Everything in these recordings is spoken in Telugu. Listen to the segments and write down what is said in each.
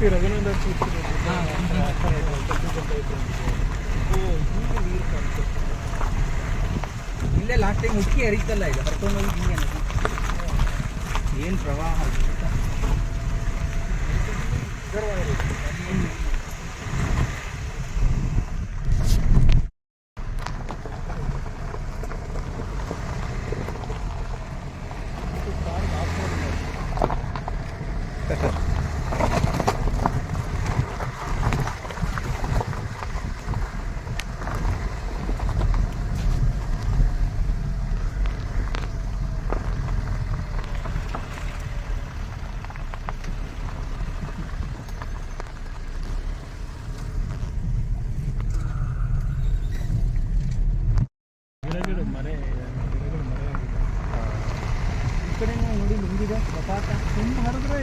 ಪಿ ರಘುನಂದ ಇಲ್ಲೇ ಲಾಸ್ಟ್ ಟೈಮ್ ಹುಡುಕಿ ಹರಿತಲ್ಲ ಇದು ಹರ್ಕೊಂಡು ಹೋಗಿ ಹಿಂಗೆ ಏನು ಪ್ರವಾಹ?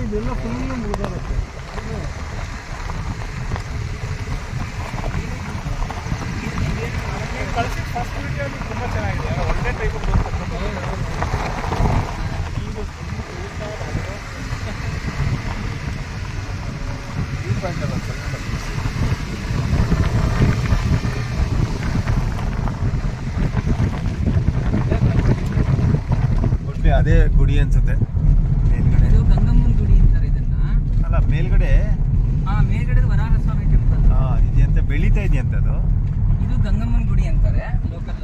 ಇದೆಲ್ಲ ಫುಲ್ಲು ಮುಗಿದಾಗುತ್ತೆ. ಕಳಿಸಿ ಫಸ್ಟ್ ವಿಡಿಯೋಲಿ ತುಂಬ ಚೆನ್ನಾಗಿದೆ ಒಳ್ಳೆ ಟೈಪ್ ಒಟ್ಲಿ ಅದೇ ಗುಡಿ ಅನ್ಸುತ್ತೆ ಮೇಲ್ಗಡೆ ಇದು ಗಂಗಮ್ಮನ ಗುಡಿ ಅಂತಾರೆ ಇದನ್ನ ಅಲ್ಲ ಮೇಲ್ಗಡೆ ಆ ಮೇಲ್ಗಡೆ ವರಾಹ ಸ್ವಾಮಿ ಟೆಂಪಲ್ ಆ, ಇದೆಯಂತೆ ಬೆಳೀತಾ ಇದೆಯಂತೆ ಅದು? ಇದು ಗಂಗಮ್ಮನ ಗುಡಿ ಅಂತಾರೆ ಲೋಕಲ್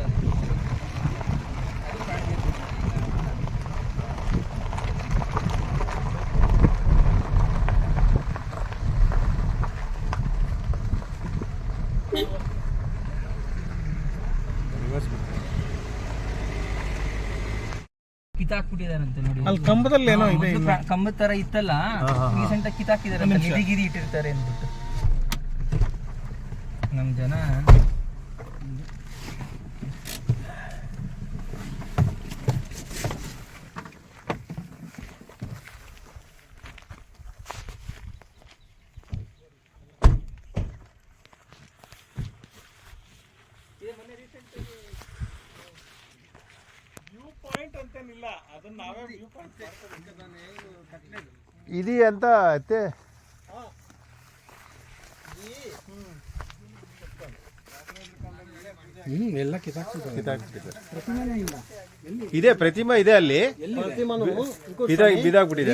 ಕಿತ್ತಾಕ್ಬಿಟ್ಟಿದಾರಂತೆ ನೋಡಿ ಅಲ್ಲಿ ಕಂಬದಲ್ಲಿ ಏನೋ ಇದೆ ಮೊದ್ಲು ಪ್ರಾ- ಕಂಬದ ತರ ಇತ್ತಲ್ಲ. ರೀಸೆಂಟ್ ಆಗಿ ಕಿತ್ತಾಕಿದಾರೆ ಗಿರಿ. ಗಿರಿ ಇಟ್ಟಿರ್ತಾರೆ ಅಂದ್ಬಿಟ್ಟು ನಮ್ ಜನ ఇది ఎంత ಐತೆ ಎಲ್ಲ ಇದೆ ಪ್ರತಿಮಾ ಇದೆ ಅಲ್ಲಿ. ಬಿದಾಗ್ಬಿಟ್ಟಿದೆ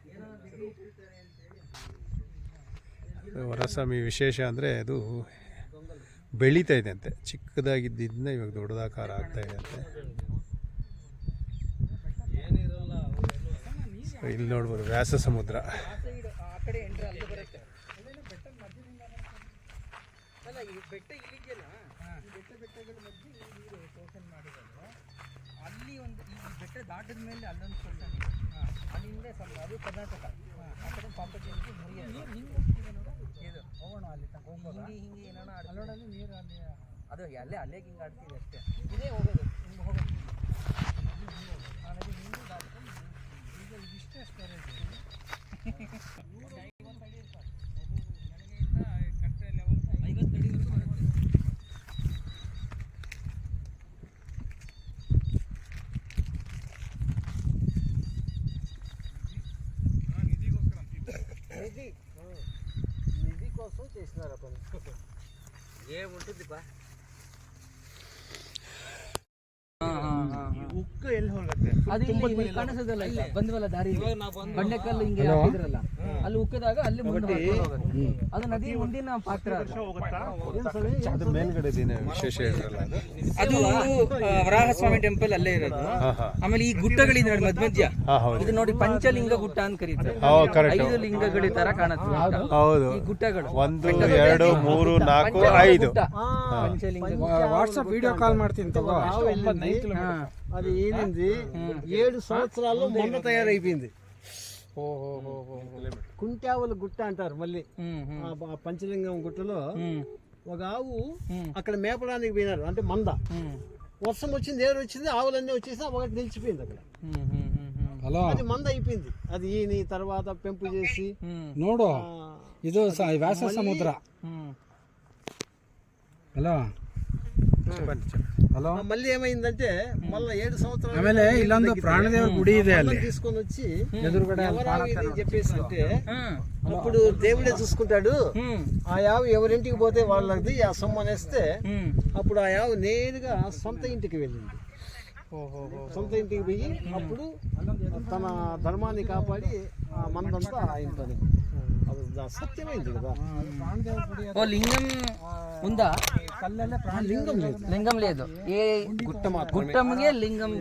ವರಸ್ವಾಮಿ ವಿಶೇಷ ಅಂದರೆ ಅದು ಬೆಳೀತಾ ಇದೆ ಅಂತೆ. ಚಿಕ್ಕದಾಗಿದ್ದಿದ್ದನ್ನ ಇವಾಗ ದೊಡ್ಡದಾಕಾರ ಆಗ್ತಾ ಇದೆ ಅಂತೆ. ಇಲ್ಲಿ ನೋಡ್ಬೋದು ವ್ಯಾಸ ಸಮುದ್ರ. ಅಲ್ಲಿ ಒಂದು ಈ ಬೆಟ್ಟ ದಾಟದ ಮೇಲೆ ಅಲ್ಲೊಂದು ಅಲ್ಲಿಂದ ಅದು ಕರ್ನಾಟಕ. ಆ ಕಡೆ ಪಾಪ ಮುರಿಯೋದು ಅಲ್ಲಿ ತನಕ ಹಿಂಗೆ ಹಿಂಗೆ ಏನಾನ ಅಲ್ಲೋಡಲ್ಲಿ ನೀರು ಅಲ್ಲಿ ಅದು ಅಲ್ಲೇ ಅಲ್ಲೇ ಹಿಂಗೆ ಆಡ್ತೀವಿ ಅಷ್ಟೇ. ಇದೇ ಹೋಗೋದು ಹಿಂಗೆ ಹೋಗೋದು. ಹಿಂಗೆ ದಾಟ್ಕೊಂಡು ಈಗ ಇದಿಷ್ಟೇ ಸ್ಟೋರೇಜ್ కోసం చేసినారు అతను ఏముంటుందిపా ಉಕ್ಕ ಎಲ್ಲಿ ಹೋಗುತ್ತೆ? ಅದು ಇಲ್ಲಿ ಕಾಣಿಸೋದಲ್ಲ ಇಲ್ಲ. ಬಂದ್ವಲ್ಲ ದಾರಿ ಬಂಡೆಕಲ್ಲು ಹಿಂಗೆ ಹಾಕಿದ್ರಲ್ಲ? ಅಲ್ಲಿ ಉಕ್ಕಿದಾಗ ಅಲ್ಲಿ ಮುಂದೆ ಅದು ನದಿ ಮುಂದಿನ ಪಾತ್ರ. ಅದು ಮೇಲ್ಗಡೆ ದಿನ ವಿಶೇಷ ಇರಲ್ಲ ಅದು ವರಾಹಸ್ವಾಮಿ ಟೆಂಪಲ್ ಅಲ್ಲೇ ಇರೋದು. ಆಮೇಲೆ ಈ ಗುಟ್ಟಗಳಿದೆ ನೋಡಿ ಮಧ್ಯ. ಮಧ್ಯ ಇದು ನೋಡಿ ಪಂಚಲಿಂಗ ಗುಟ್ಟ ಅಂತ ಕರೀತಾರೆ. ಐದು ಲಿಂಗಗಳ ತರ ಕಾಣುತ್ತೆ ಹೌದು. ಈ ಗುಟ್ಟಗಳು. ಒಂದು ಎರಡು ಮೂರು ನಾಲ್ಕು ಐದು. ಪಂಚಲಿಂಗ ವಾಟ್ಸ್ಆಪ್ ವಿಡಿಯೋ ಕಾಲ್ ಮಾಡ್ತೀನಿ ತಗೋ. ನೈಟ್ అది ఈనింది ఏడు సంవత్సరాల్లో మొన్న తయారైపోయింది. కుంటావుల గుట్ట అంటారు మళ్ళీ. ఆ పంచలింగం గుట్టలో ఒక ఆవు అక్కడ మేపడానికి పోయినారు. అంటే మంద. వర్షం వచ్చింది ఏరు వచ్చింది ఆవులన్నీ వచ్చేసి ఒకటి నిలిచిపోయింది అక్కడ. అది మంద అయిపోయింది. అది ఈని తర్వాత పెంపు చేసి నోడు. ఇదో వ్యాస సముద్ర. హలో. చెప్పండి చెప్పండి. ಹಲೋ ఆ మళ్ళీ ఏమైందంటే మళ్ళీ ఏడు సంవత్సరాలు ಆಮೇಲೆ ಇಲ್ಲೊಂದು ಪ್ರಾಣದೇವರ ಗುಡಿ ಇದೆ ಅಲ್ಲಿ మందను తీసుకొని వచ్చి ಎದುರುಗಡೆ ఎవరావు ఇది అని చెప్పేసి అంటే ఉమ్, అప్పుడు దేవుడే చూసుకుంటాడు ఉమ్, ఆ యావు ఎవరింటికి పోతే వాళ్ళది ఆ సొమ్ము అనేస్తే ఉమ్. అప్పుడు ఆ యావు నేరుగా సొంత ఇంటికి వెళ్ళింది ఓహో సొంత ఇంటికి పోయి అప్పుడు తన ధర్మాన్ని కాపాడి ఆ మందంతా ఆయనతోనే అది దా- సత్యమైంది కదా ఓ లింగం ఉందా లింగం లేదు లింగం లేదు ఏ గుట్ట గుట్టమే లింగం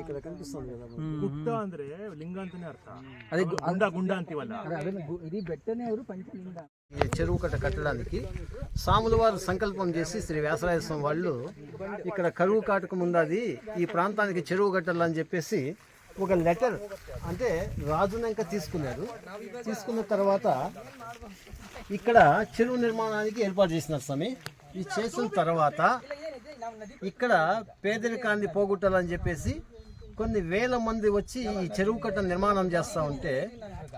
ఇక్కడ కనిపిస్తుంది కదా గుట్ట ಅಂದ್ರೆ లింగ అంತಾನೆ అర్థ అది గుంಡ గుండ అంತೀವಲ್ಲ ఇది ಬೆಟ್ಟನೇ ಅವರು పంచలింగ చెరువు కట్ట కట్టడానికి సాముల వారు సంకల్పం చేసి శ్రీ వ్యాసరాయ స్వామి వాళ్ళు ఇక్కడ కరువు కాటుకు ముందది ఈ ప్రాంతానికి చెరువు కట్టాలని చెప్పేసి ఒక లెటర్ అంటే రాజునంక తీసుకున్నారు. తీసుకున్న తర్వాత ఇక్కడ చెరువు నిర్మాణానికి ఏర్పాటు చేసినారు స్వామి. ఇది చేసిన తర్వాత ఇక్కడ పేదరికాన్ని పోగొట్టాలని చెప్పేసి కొన్ని వేల మంది వచ్చి ఈ చెరువు కట్ట నిర్మాణం చేస్తూ ఉంటే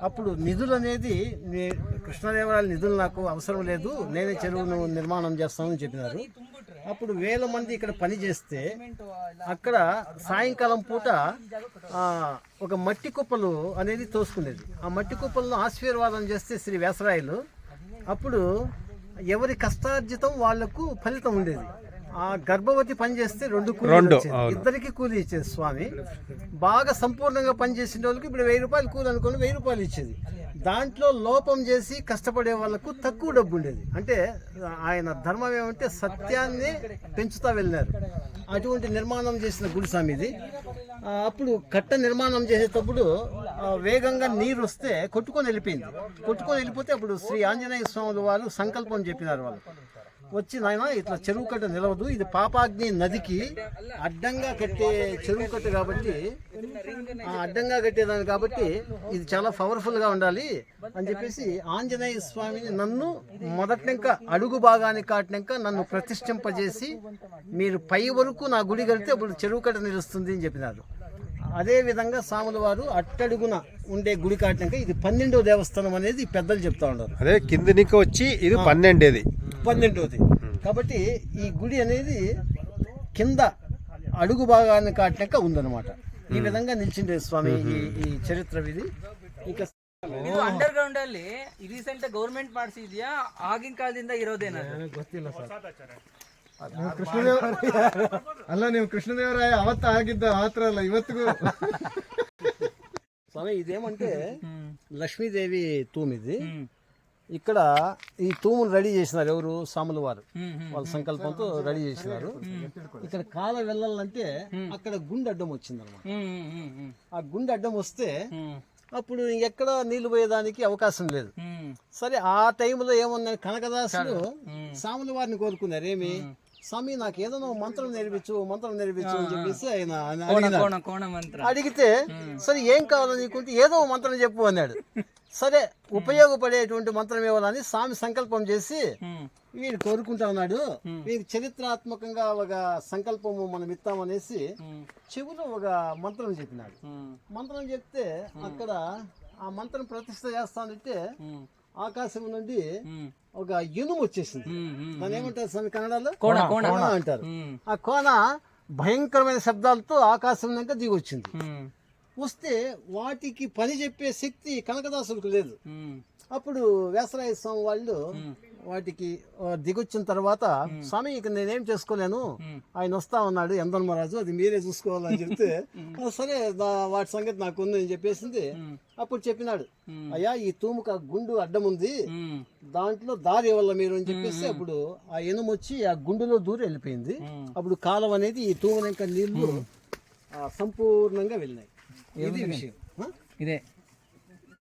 అప్పుడు నిధులు అనేది కృష్ణదేవరాయల నిధులు నాకు అవసరం లేదు. నేనే చెరువును నిర్మాణం చేస్తానని చెప్పినారు. అప్పుడు వేల మంది ఇక్కడ పని చేస్తే అక్కడ సాయంకాలం పూట ఆ, ఒక మట్టి కుప్పలు అనేది తోసుకునేది. ఆ మట్టి కుప్పలను ఆశీర్వాదం చేస్తే శ్రీ వ్యాసరాయలు అప్పుడు ఎవరి కష్టార్జితం వాళ్ళకు ఫలితం ఉండేది. ఆ గర్భవతి పని చేస్తే రెండు కూలీలు రెండు, వచ్చేది. అవును. ఇద్దరికి కూలి ఇచ్చేది స్వామి. బాగా సంపూర్ణంగా పనిచేసిన వాళ్ళకి ఇప్పుడు వెయ్యి రూపాయలు కూలి అనుకోని వెయ్యి రూపాయలు ఇచ్చేది. దాంట్లో లోపం చేసి కష్టపడే వాళ్ళకు తక్కువ డబ్బు ఉండేది అంటే ఆయన ధర్మం ఏమంటే సత్యాన్ని పెంచుతా వెళ్ళినారు. అటువంటి నిర్మాణం చేసిన గుడిస్వామిది అప్పుడు కట్ట నిర్మాణం చేసేటప్పుడు వేగంగా నీరు వస్తే కొట్టుకొని వెళ్ళిపోయింది. కొట్టుకొని వెళ్ళిపోతే అప్పుడు శ్రీ ఆంజనేయ స్వామి వారు సంకల్పం చెప్పినారు వాళ్ళు. వచ్చి నాయన ఇట్లా చెరువు కట్ట నిలవదు. ఇది పాపాగ్ని నదికి అడ్డంగా కట్టే చెరువు కట్ట కాబట్టి అడ్డంగా కట్టేదాన్ని కాబట్టి ఇది చాలా పవర్ఫుల్గా ఉండాలి అని చెప్పేసి ఆంజనేయ స్వామిని నన్ను మొదటింక అడుగు భాగానికి కాటినాక నన్ను ప్రతిష్ఠింపజేసి మీరు పై వరకు నా గుడి కడితే అప్పుడు చెరువు కట్ట నిలుస్తుంది అని చెప్పినారు. అదే విధంగా సాముల వారు అట్టడుగున ఉండే గుడి కాటినాక ఇది పన్నెండో దేవస్థానం అనేది పెద్దలు చెప్తా ఉన్నారు అదే కిందినికి వచ్చి ఇది పన్నెండేది పన్నెండవది కాబట్టి ఈ గుడి అనేది కింద అడుగు భాగాన్ని కాటినాక ఉందన్నమాట ఈ విధంగా నిలిచిండే స్వామి ఈ ఈ చరిత్ర ఇది ఇక ಇದು ಅಂಡರ್ ಗ್ರೌಂಡ್ ಅಲ್ಲಿ ರೀಸೆಂಟ್ ಗೌರ್ಮೆಂಟ್ ಮಾಡಿಸಿದ್ಯಾ ಆಗಿನ ಕಾಲದಿಂದ ಇರೋದೇನ ಗೊತ್ತಿಲ್ಲ ಸರ್ ಅಲ್ಲ ನೀವು ಕೃಷ್ಣದೇವರಾಯ ಅವತ್ತ ಆಗಿದ್ದ ಮಾತ್ರ ಅಲ್ಲ ಇವತ್ತಿಗೂ స్వామి ఇదేమంటే లక్ష్మీదేవి తూము ఇది ఇక్కడ ఈ తూమును రెడీ చేసినారు ఎవరు సాముల వారు వాళ్ళ సంకల్పంతో రెడీ చేసినారు ఇక్కడ కాల వెళ్ళాలంటే అక్కడ గుండె అడ్డం వచ్చింది ఆ గుండె అడ్డం వస్తే అప్పుడు ఎక్కడ నీళ్లు పోయేదానికి అవకాశం లేదు సరే ఆ టైంలో ఏమన్నా కనకదాసులు సాముల వారిని కోరుకున్నారు ఏమి స్వామి నాకు ఏదైనా మంత్రం నేర్పించు మంత్రం నేర్పించు అని చెప్పేసి ఆయన అడిగితే సరే ఏం కావాలో నీకుంటే ఏదో మంత్రం చెప్పు అన్నాడు. సరే ఉపయోగపడేటువంటి మంత్రం ఇవ్వాలని స్వామి సంకల్పం చేసి వీడు కోరుకుంటా ఉన్నాడు. వీరికి చరిత్రాత్మకంగా ఒక సంకల్పము మనం ఇస్తామనేసి చెవులో ఒక మంత్రం చెప్పినాడు. మంత్రం చెప్తే అక్కడ ఆ మంత్రం ప్రతిష్ట చేస్తానంటే ఆకాశం నుండి ఒక ఇనుము వచ్చేసింది. దాని ఏమంటారు స్వామి కన్నడలో? కోణ, కోణ. కోణ అంటారు. ఆ కోన భయంకరమైన శబ్దాలతో ఆకాశం దాకా దిగి వచ్చింది. వస్తే వాటికి పని చెప్పే శక్తి కనకదాసులకు లేదు. అప్పుడు వ్యాసరాయ స్వామి వాళ్ళు వాటికి దిగొచ్చిన తర్వాత స్వామి ఇక నేనేం చేసుకోలేను. ఆయన వస్తా ఉన్నాడు ఎందన్మరాజు అది మీరే చూసుకోవాలని చెప్తే "ఆ, సరే వాటి సంగతి నాకు ఉంది అని చెప్పేసింది. అప్పుడు చెప్పినాడు అయ్యా ఈ తూముక గుండు అడ్డం ఉంది. దాంట్లో దారి ఇవ్వాల మీరు అని చెప్పేసి అప్పుడు ఆ ఎనుము వచ్చి ఆ గుండులో దూరి వెళ్ళిపోయింది. అప్పుడు కాలం అనేది ఈ తూమున ఇంకా నీళ్ళు సంపూర్ణంగా వెళ్ళినాయి. ఇది విషయం? ಇದೆ